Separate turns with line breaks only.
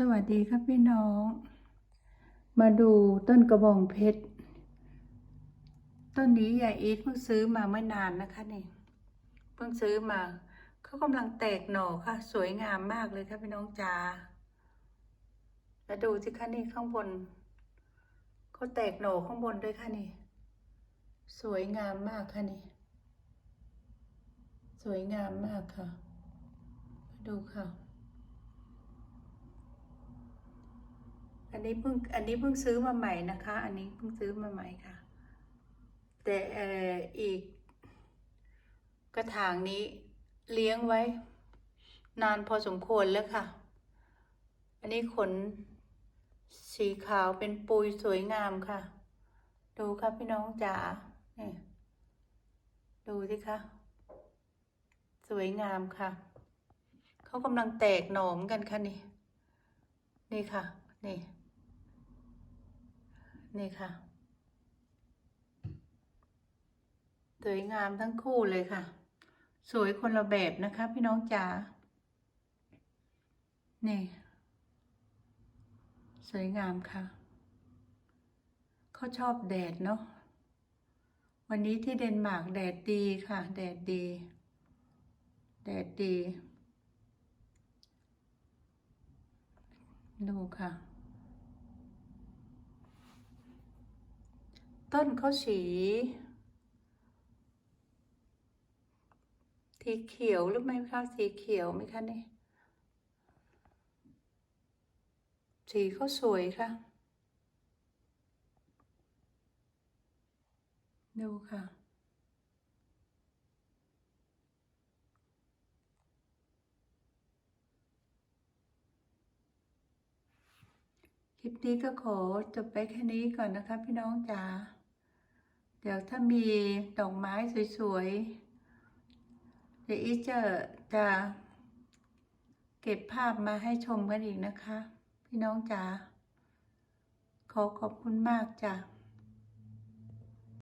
สวัสดีครับพี่น้อง มาดูต้นกระบองเพชร ต้นนี้ยายอีทเพิ่งซื้อมาไม่นานนะคะนี่เพิ่งซื้อมาเขากำลังแตกหน่อค่ะ สวยงามมากเลยค่ะพี่น้องจ๋าแล้วดูสิคะนี่ข้างบนเขาแตกหน่อข้างบนด้วยค่ะนี่ สวยงามมากค่ะนี่ สวยงามมากค่ะมาดูค่ะ อันนี้เพิ่งอันนี้เพิ่งซื้อมาใหม่นะคะ อันนี้เพิ่งซื้อมาใหม่ค่ะ แต่เอออีก กระถางนี้เลี้ยงไว้ นานพอสมควรแล้วค่ะ อันนี้ขนสีขาวเป็นปุยสวยงามค่ะ ดูค่ะพี่น้องจ๋าเนี่ยดูสิคะสวยงามค่ะ เขากำลังแตกหนอมกันค่ะนี่ นี่ค่ะ นี่ นี่ค่ะ สวยงามทั้งคู่เลยค่ะ สวยคนละแบบนะคะ พี่น้องจ๋า นี่ สวยงามค่ะ เขาชอบแดดเนาะ วันนี้ที่เดนมาร์กแดดดีค่ะ แดดดี แดดดี ดูค่ะ ต้นเขาสีสีเขียวหรือไม่คะสีเขียวไหมคะนี่สีเขาสวยค่ะ ดูค่ะ คลิปนี้ก็ขอจบไปแค่นี้ก่อนนะคะพี่น้องจ๋า เดี๋ยวถ้ามีดอกไม้สวยๆ เดี๋ยวอีจะจะเก็บภาพมาให้ชมกันอีกนะคะ พี่น้องจ๋าขอขอบคุณมากจ้ะ